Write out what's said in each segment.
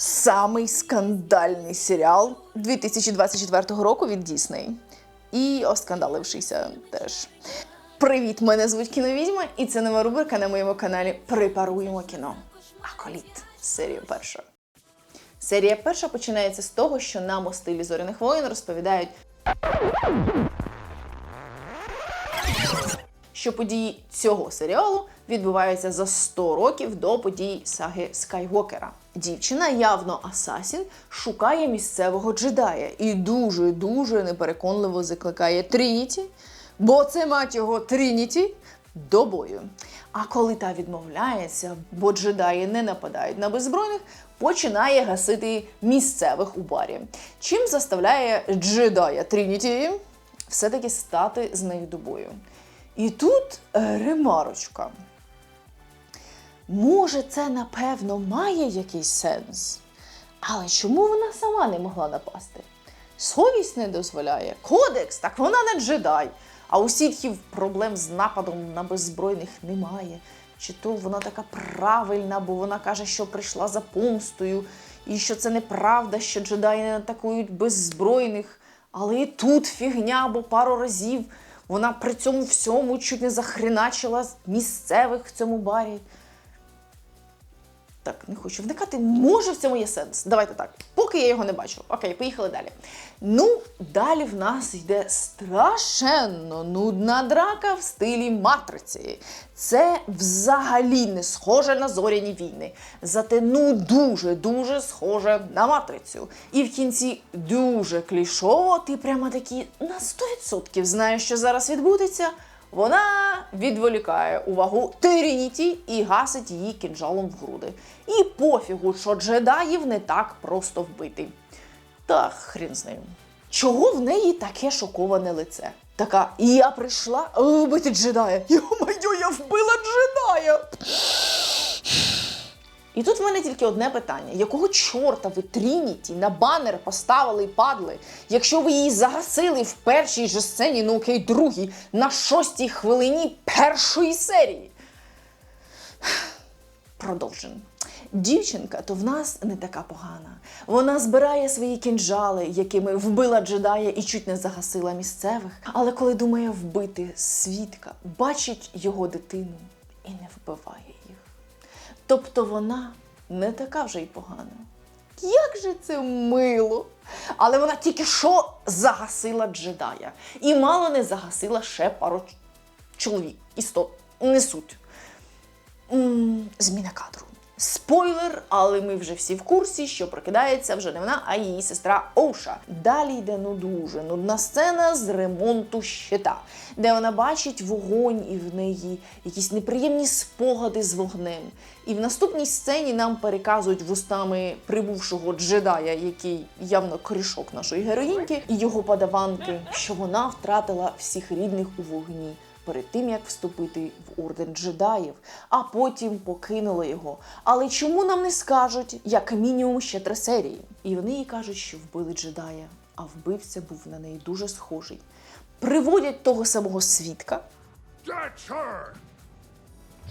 самий скандальний серіал 2024 року від Дісней. І оскандалившийся теж. Привіт, мене звуть Кіновідьма, і це нова рубрика на моєму каналі Препаруємо кіно. Аколіт. Серія перша. Серія перша починається з того, що нам у стилі зоряних воїн розповідають, що події цього серіалу відбуваються за 100 років до подій саги Скайвокера. Дівчина, явно асасін, шукає місцевого джедая і дуже дуже непереконливо закликає Трініті, бо це мать його Трініті, до бою. А коли та відмовляється, бо джедаї не нападають на беззбройних, починає гасити місцевих у барі. Чим заставляє джедая Трініті все-таки стати з нею до бою. І тут е, ремарочка. Може, це напевно має якийсь сенс. Але чому вона сама не могла напасти? Совість не дозволяє. Кодекс, так вона не джедай. А у сітхів проблем з нападом на беззбройних немає. Чи то вона така правильна, бо вона каже, що прийшла за помстою, і що це неправда, що джедаї не атакують беззбройних. Але і тут фігня, бо пару разів вона при цьому всьому чуть не захреначила місцевих в цьому барі. Так, не хочу вникати. Може в цьому є сенс. Давайте так. Поки я його не бачу. Окей, поїхали далі. Ну, далі в нас йде страшенно нудна драка в стилі матриці. Це взагалі не схоже на зоряні війни. Зате ну дуже-дуже схоже на матрицю. І в кінці дуже клішово, ти прямо такі на 100% знаєш, що зараз відбудеться. Вона відволікає увагу Терініті і гасить її кінжалом в груди. І пофігу, що джедаїв не так просто вбити. Та хрін з нею. Чого в неї таке шоковане лице? Така, я прийшла вбити джедая. Йо-майо, я вбила джедая. І тут в мене тільки одне питання: якого чорта ви Трініті на банер поставили і падли, якщо ви її загасили в першій же сцені, ну окей, другій, на шостій хвилині першої серії? Продовжимо. Дівчинка то в нас не така погана. Вона збирає свої кінжали, якими вбила джедая і чуть не загасила місцевих. Але коли думає вбити свідка, бачить його дитину і не вбиває. Тобто вона не така вже й погана. Як же це мило! Але вона тільки що загасила джедая. І мало не загасила ще пару чоловік. Істот. Не суть. М, Зміна кадру. Спойлер, але ми вже всі в курсі, що прокидається вже не вона, а її сестра Оуша. Далі йде ну дуже нудна сцена з ремонту щита, де вона бачить вогонь і в неї якісь неприємні спогади з вогнем. І в наступній сцені нам переказують вустами прибувшого джедая, який явно корішок нашої героїнки, і його падаванки, що вона втратила всіх рідних у вогні перед тим як вступити в орден джедаїв, а потім покинула його. Але чому нам не скажуть, як мінімум ще три серії? І вони їй кажуть, що вбили джедая, а вбивця був на неї дуже схожий. Приводять того самого свідка!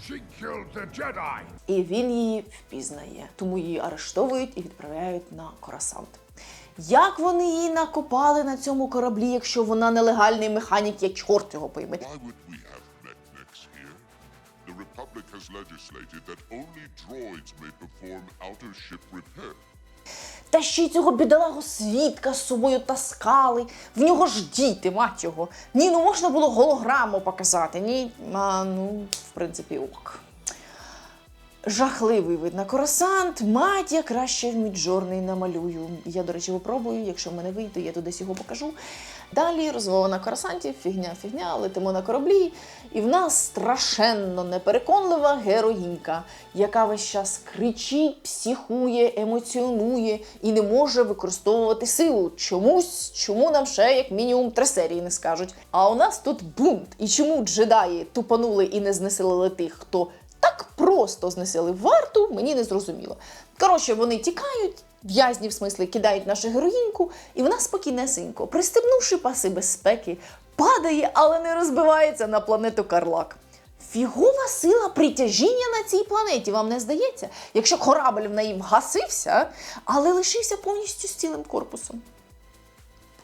She killed the Jedi! і він її впізнає. Тому її арештовують і відправляють на Корасант. Як вони її накопали на цьому кораблі, якщо вона нелегальний механік, я чорт його пойме. Why would we have mechanics here? The Republic has legislated that only droids may perform outer ship repair. Та ще й цього бідолагу свідка з собою таскали. В нього ж діти, мать його. Ні, ну можна було голограму показати. Ні, а, ну, в принципі, ок. Жахливий вид на коросант. Мать, я краще в міджорний намалюю. Я, до речі, попробую. Якщо в мене вийде, я десь його покажу. Далі розмова на коросанті, фігня, фігня, летимо на кораблі. І в нас страшенно непереконлива героїнька, яка весь час кричить, психує, емоціонує і не може використовувати силу. Чомусь, чому нам ще як мінімум три серії не скажуть. А у нас тут бунт. І чому джедаї тупанули і не знеселили тих, хто так просто знесили варту, мені не зрозуміло. Коротше, вони тікають, в'язні в смислі кидають нашу героїньку, і вона спокійнесенько, пристебнувши паси безпеки, падає, але не розбивається на планету Карлак. фігова сила притяжіння на цій планеті, вам не здається? Якщо корабль в неї вгасився, але лишився повністю з цілим корпусом.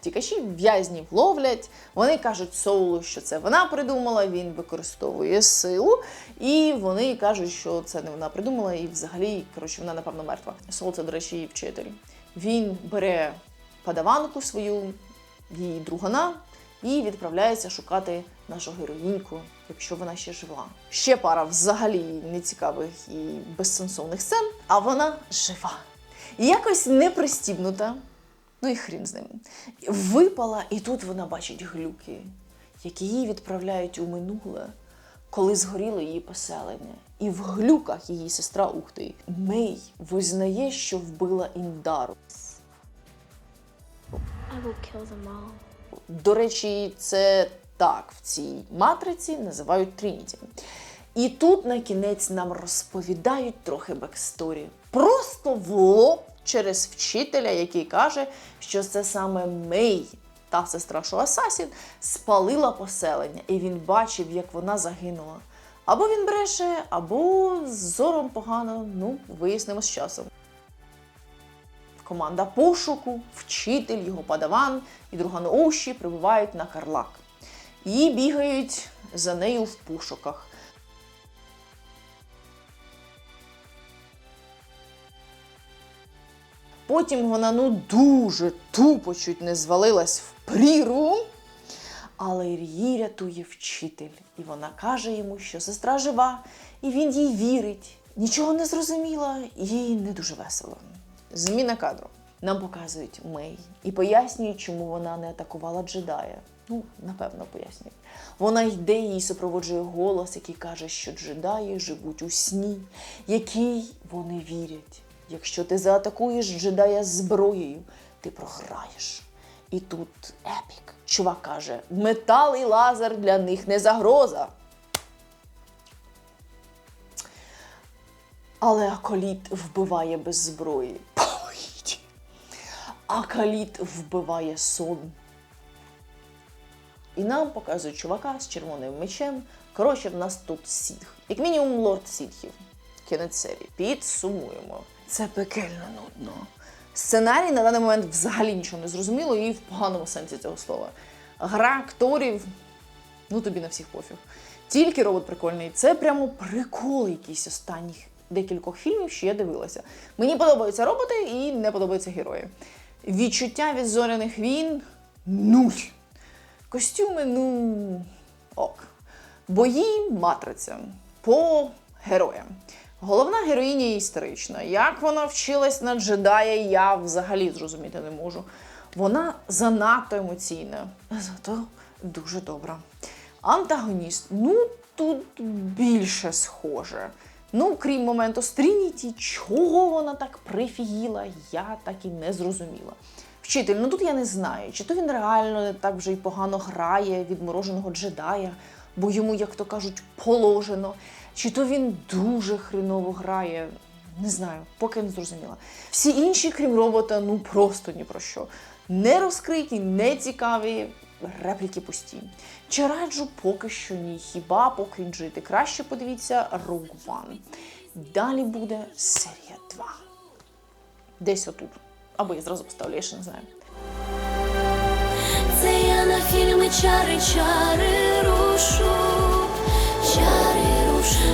Тікачі в'язнів ловлять, вони кажуть Соулу, що це вона придумала, він використовує силу, і вони кажуть, що це не вона придумала, і взагалі, коротше, вона напевно мертва. Соул це, до речі, її вчитель. Він бере падаванку свою, її другана, і відправляється шукати нашу героїньку, якщо вона ще жива. Ще пара взагалі нецікавих і безсенсовних сцен, а вона жива. І якось не пристібнута. Ну і хрін з ним. Випала, і тут вона бачить глюки, які її відправляють у минуле, коли згоріло її поселення. І в глюках її сестра Ухти Мей визнає, що вбила Індару. I will kill them all. До речі, це так в цій матриці називають Трініті. І тут на кінець нам розповідають трохи бексторі. Просто в лоб через вчителя, який каже, що це саме Мей, та сестра, що Асасін, спалила поселення, і він бачив, як вона загинула. Або він бреше, або з зором погано. Ну, вияснимо з часом. Команда пошуку, вчитель, його падаван і друганоуші прибувають на Карлак. І бігають за нею в пошуках. Потім вона ну дуже тупо чуть не звалилась в прірву. Але її рятує вчитель, і вона каже йому, що сестра жива, і він їй вірить. Нічого не зрозуміла, їй не дуже весело. Зміна кадру. Нам показують Мей і пояснюють, чому вона не атакувала джедая. Ну, напевно, пояснюють. Вона йде її супроводжує голос, який каже, що джедаї живуть у сні, який вони вірять. Якщо ти заатакуєш джедая зброєю, ти програєш. І тут епік. Чувак каже: метал і лазер для них не загроза. Але Аколіт вбиває без зброї. Поїдь. Акаліт вбиває сон. І нам показують чувака з червоним мечем. Коротше, в нас тут сітх. Як мінімум, лорд сітхів. Кінець серії. Підсумуємо. Це пекельно нудно. Сценарій на даний момент взагалі нічого не зрозуміло і в поганому сенсі цього слова. Гра акторів, ну тобі на всіх пофіг. Тільки робот прикольний. Це прямо прикол якийсь останніх декількох фільмів, що я дивилася. Мені подобаються роботи і не подобаються герої. Відчуття від зоряних війн нуль. Костюми, ну ок. Бої матриця по героям. Головна героїня історична. Як вона вчилась на джедая, я взагалі зрозуміти не можу. Вона занадто емоційна, зато дуже добра. Антагоніст, ну тут більше схоже. Ну, крім моменту з Трініті, чого вона так прифігіла, я так і не зрозуміла. Вчитель, ну тут я не знаю, чи то він реально так вже й погано грає відмороженого джедая, бо йому, як то кажуть, положено, чи то він дуже хреново грає. Не знаю, поки не зрозуміла. Всі інші, крім робота, ну просто ні про що. Не розкриті, не цікаві, репліки пусті. Чи раджу поки що ні, хіба покрінжити. Краще подивіться Rogue One. Далі буде серія 2. Десь отут. Або я зразу поставлю, я ще не знаю. Це я на фільми чари, чари рушу, чари рушу.